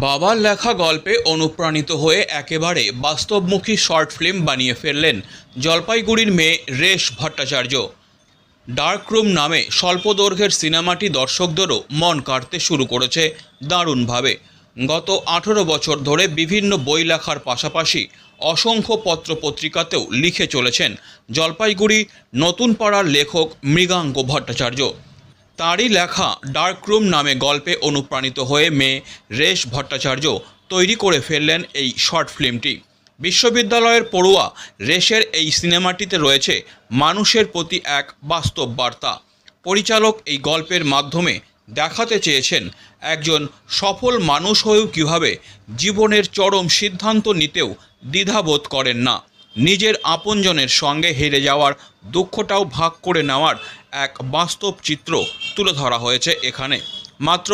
বাবার লেখা গল্পে অনুপ্রাণিত হয়ে একেবারে বাস্তবমুখী শর্ট ফিল্ম বানিয়ে ফেললেন জলপাইগুড়ির মেয়ে রেশ ভট্টাচার্য। ডার্ক রুম নামে স্বল্প দৈর্ঘ্যের সিনেমাটি দর্শকদেরও মন কাড়তে শুরু করেছে দারুণভাবে। গত আঠেরো বছর ধরে বিভিন্ন বই লেখার পাশাপাশি অসংখ্য পত্রপত্রিকাতেও লিখে চলেছেন জলপাইগুড়ি নতুন পাড়ার লেখক মৃগাঙ্ক ভট্টাচার্য। তাঁরই লেখা ডার্ক রুম নামে গল্পে অনুপ্রাণিত হয়ে মেয়ে রেশ ভট্টাচার্য তৈরি করে ফেললেন এই শর্ট ফিল্মটি। বিশ্ববিদ্যালয়ের পড়ুয়া রেশের এই সিনেমাটিতে রয়েছে মানুষের প্রতি এক বাস্তব বার্তা পরিচালক এই গল্পের মাধ্যমে দেখাতে চেয়েছেন একজন সফল মানুষ হয়েও কীভাবে জীবনের চরম সিদ্ধান্ত নিতেও দ্বিধাবোধ করেন না। নিজের আপনজনের সঙ্গে হেরে যাওয়ার দুঃখটাও ভাগ করে নেওয়ার এক বাস্তব চিত্র তুলে ধরা হয়েছে এখানে। মাত্র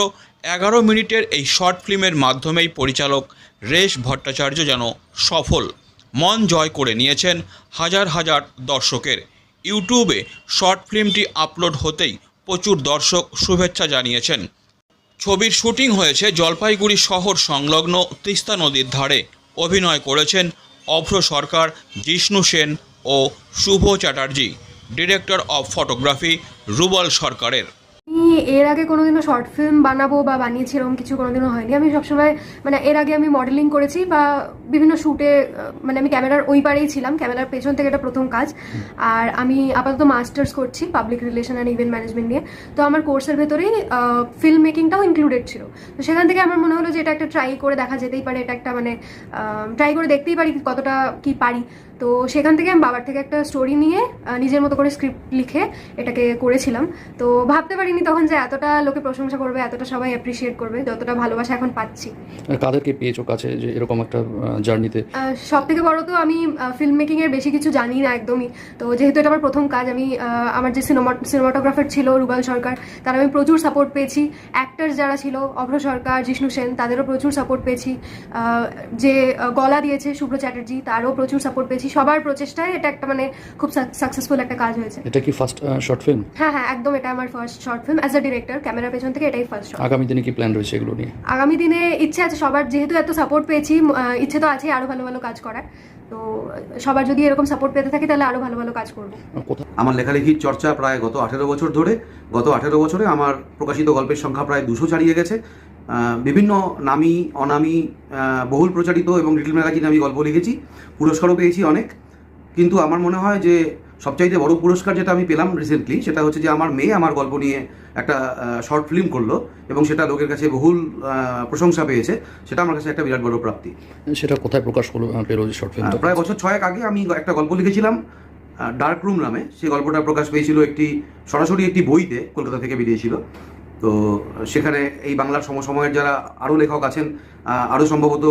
এগারো মিনিটের এই শর্ট ফিল্মের মাধ্যমেই পরিচালক রেশ ভট্টাচার্য যেন সফল, মন জয় করে নিয়েছেন হাজার হাজার দর্শকের। ইউটিউবে শর্ট ফিল্মটি আপলোড হতেই প্রচুর দর্শক শুভেচ্ছা জানিয়েছেন। ছবির শুটিং হয়েছে জলপাইগুড়ি শহর সংলগ্ন তিস্তা নদীর ধারে। অভিনয় করেছেন অভ্র সরকার জিষ্ণু সেন ও Subho Chatterjee director of photography Rubel সরকারের। এর আগে কোনোদিনও শর্ট ফিল্ম বানাবো বা বানিয়েছি, এরকম কিছু কোনোদিনও হয়নি। আমি সবসময় মানে এর আগে আমি মডেলিং করেছি বা বিভিন্ন শ্যুটে মানে আমি ক্যামেরার ওই পারেই ছিলাম। ক্যামেরার পেছন থেকে এটা প্রথম কাজ। আর আমি আপাতত মাস্টার্স করছি public relation and event management নিয়ে। তো আমার কোর্সের ভেতরেই ফিল্ম মেকিংটাও ইনক্লুডেড ছিল। তো সেখান থেকে আমার মনে হলো যে এটা একটা ট্রাই করে দেখা যেতেই পারে, এটা একটা মানে ট্রাই করে দেখতেই পারি কতটা কি পারি। তো সেখান থেকে আমি বাবার থেকে একটা স্টোরি নিয়ে নিজের মতো করে স্ক্রিপ্ট লিখে এটাকে করেছিলাম। তো ভাবতে পারিনি তখন যে এতটা লোকে প্রশংসা করবে এতটা সবাই অ্যাপ্রিসিয়েট করবে যতটা ভালোবাসা এখন পাচ্ছি। কাদেরকে পেয়েছ কাছে যে এরকম একটা জার্নিতে সব থেকে বড় তো আমি ফিল্ম মেকিং এর বেশি কিছু জানি না একদমই। তো যেহেতু এটা আমার প্রথম কাজ আমি আমার যে সিনেমা সিনেমাটোগ্রাফার ছিল রুবাল সরকার তার আমি প্রচুর সাপোর্ট পেয়েছি। অ্যাক্টার্স যারা ছিল অভ্র সরকার জিষ্ণু সেন তাদেরও প্রচুর সাপোর্ট পেয়েছি। যে গলা দিয়েছে শুভ্র চ্যাটার্জি তারও প্রচুর সাপোর্ট পেয়েছি। সবার প্রচেষ্টায় এটা একটা মানে খুব সাকসেসফুল একটা কাজ হয়েছে। এটা কি ফার্স্ট শর্ট ফিল্ম হ্যাঁ হ্যাঁ একদম এটা আমার first short film as a director ক্যামেরার পেছন থেকে এটাই ফার্স্ট আগামী দিনে কি প্ল্যান রয়েছে এগুলো নিয়ে? আগামী দিনে ইচ্ছে আছে সবার যেহেতু এত সাপোর্ট পেয়েছি ইচ্ছে তো আছে আরও ভালো ভালো কাজ করার। তো সবার যদি এরকম সাপোর্ট পেতে থাকি, তাহলে আরও ভালো ভালো কাজ করব। আমার লেখালেখির চর্চা প্রায় গত আঠেরো বছর ধরে। গত আঠেরো বছরে আমার প্রকাশিত গল্পের সংখ্যা প্রায় দুশো ছাড়িয়ে গেছে। বিভিন্ন নামী, অনামী বহুল প্রচারিত এবং লিটল ম্যাগাজিনে আমি গল্প লিখেছি। পুরস্কারও পেয়েছি অনেক। কিন্তু আমার মনে হয় যে সবচাইতে বড় পুরস্কার যেটা আমি পেলাম রিসেন্টলি সেটা হচ্ছে যে আমার মেয়ে আমার গল্প নিয়ে একটা শর্ট ফিল্ম করল এবং সেটা লোকের কাছে বহুল প্রশংসা পেয়েছে সেটা আমার কাছে একটা বিরাট বড় প্রাপ্তি। সেটা কোথায় প্রকাশ হলো পেল শর্ট আহ, ফিল্মটা প্রায় বছর ছয়েক আগে আমি একটা গল্প লিখেছিলাম ডার্ক রুম নামে সেই গল্পটা প্রকাশ পেয়েছিল একটি সরাসরি একটি বইতে কলকাতা থেকে বেরিয়েছিল তো সেখানে এই বাংলার সমসময়ের যারা আরও লেখক আছেন আরও সম্ভবত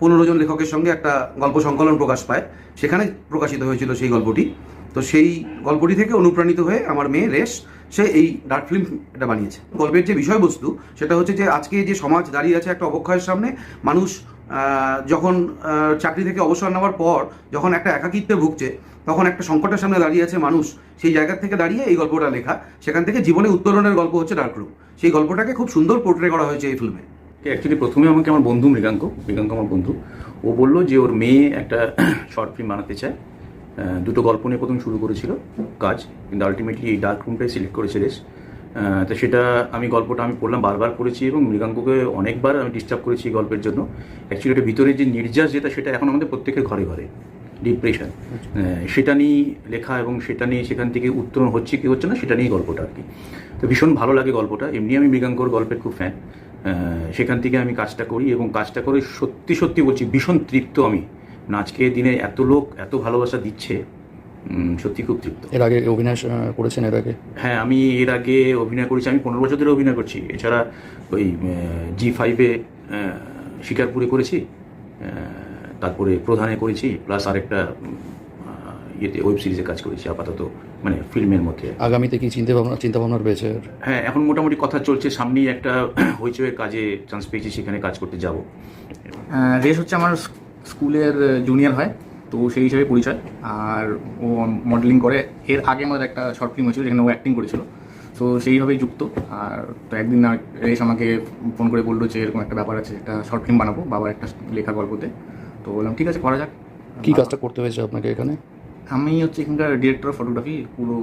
পনেরো জন লেখকের সঙ্গে একটা গল্প সংকলন প্রকাশ পায় সেখানে প্রকাশিত হয়েছিল সেই গল্পটি। তো সেই গল্পটি থেকে অনুপ্রাণিত হয়ে আমার মেয়ে রেশ, সে এই ডার্ক ফিল্ম এটা বানিয়েছে। গল্পের যে বিষয়বস্তু, সেটা হচ্ছে যে আজকে যে সমাজ দাঁড়িয়ে আছে একটা অবক্ষয়ের সামনে, মানুষ যখন চাকরি থেকে অবসর নেওয়ার পর যখন একটা একাকিত্বে ভুগছে, তখন একটা সংকটের সামনে দাঁড়িয়ে আছে মানুষ, সেই জায়গা থেকে দাঁড়িয়ে এই গল্পটা লেখা, সেখান থেকে জীবনে উত্তরণের গল্প হচ্ছে ডার্ক রুম সেই গল্পটাকে খুব সুন্দর পোর্ট্রে করা হয়েছে এই ফিল্মে অ্যাকচুয়ালি প্রথমে আমাকে আমার বন্ধু মৃগাঙ্ক মৃগাঙ্ক আমার বন্ধু, ও বলল যে ওর মেয়ে একটা শর্ট ফিল্ম বানাতে চায়। দুটো গল্প নিয়ে প্রথম শুরু করেছিল কাজ কিন্তু আলটিমেটলি এই ডার্ক রুমটাই সিলেক্ট করেছে রেস তো সেটা আমি গল্পটা আমি পড়লাম বারবার পড়েছি এবং মৃগাঙ্ককে অনেকবার আমি ডিস্টার্ব করেছি এই গল্পের জন্য। অ্যাকচুয়ালি এটা ভিতরে যে নির্যাস যেটা সেটা এখন আমাদের প্রত্যেকের ঘরে ঘরে ডিপ্রেশন সেটা নিয়ে লেখা এবং সেটা নিয়ে সেখান থেকে উত্তরণ হচ্ছে কি হচ্ছে না সেটা নিয়েই গল্পটা আর কি। তো ভীষণ ভালো লাগে গল্পটা। এমনি আমি মৃগাঙ্কর গল্পের খুব ফ্যান সেখান থেকে আমি কাজটা করি এবং কাজটা করে সত্যি সত্যি বলছি ভীষণ তৃপ্ত আমি। আজকে দিনে এত লোক এত ভালোবাসা দিচ্ছে সত্যি খুব তৃপ্ত। এর আগে অভিনয় করেছেন এর আগে? হ্যাঁ আমি এর আগে অভিনয় করেছি আমি পনেরো বছর ধরে অভিনয় করছি। এছাড়া ওই জি ফাইভে শিকারপুরে করেছি তারপরে প্রধানে করেছি প্লাস আরেকটা ইয়েতে ওয়েব সিরিজে কাজ করেছি আপাতত মানে ফিল্মের মধ্যে। আগামীতে কি চিন্তা ভাবনা চিন্তা ভাবনা রয়েছে হ্যাঁ এখন মোটামুটি কথা চলছে সামনেই একটা হইচয়ের কাজে চান্স পেয়েছি সেখানে কাজ করতে যাব। রেস হচ্ছে আমার স্কুলের জুনিয়র হয় তো সেই হিসাবে পরিচয়। আর ও মডেলিং করে। এর আগে আমাদের একটা শর্ট ফিল্ম হয়েছিল যেখানে ও অ্যাক্টিং করেছিল। তো সেইভাবেই যুক্ত। আর তো একদিন রেশ আমাকে ফোন করে বলল যে এরকম একটা ব্যাপার আছে একটা শর্ট ফিল্ম বানাবো বাবার একটা লেখা গল্পতে। তো বললাম ঠিক আছে করা যাক। কী কাজটা করতে হয়েছে আপনাকে এখানে? আমি হচ্ছে এখানকার ডিরেক্টর অফ ফটোগ্রাফি পুরো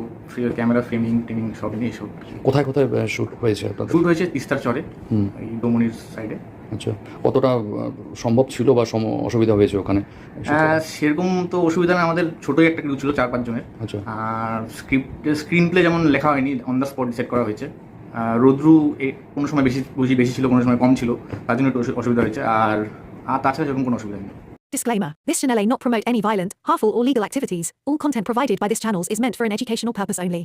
ক্যামেরা ফ্রেমিং টেমিং সব নিয়ে এসব কোথায় কোথায় শ্যুট হয়েছে শুট হয়েছে তিস্তার চরে এই দমনির সাইডে আচ্ছা কতটা সম্ভব ছিল বা সম অসুবিধা হয়েছে ওখানে? সেরকম তো অসুবিধা না আমাদের ছোটোই একটা গ্রুপ ছিল চার পাঁচ জনের আচ্ছা। আর স্ক্রিপ্ট স্ক্রিন প্লে যেমন লেখা হয়নি অন দ্য স্পট ডিসাইড করা হয়েছে। রোদ্রু এ কোনো সময় বেশি বুঝি বেশি ছিল কোনো সময় কম ছিল তার জন্য একটু অসুবিধা হয়েছে। আর আর তাছাড়া সেরকম কোনো অসুবিধা নেই। Disclaimer This channel may not promote any violent, harmful, or legal activities. All content provided by this channel is meant for an educational purpose only.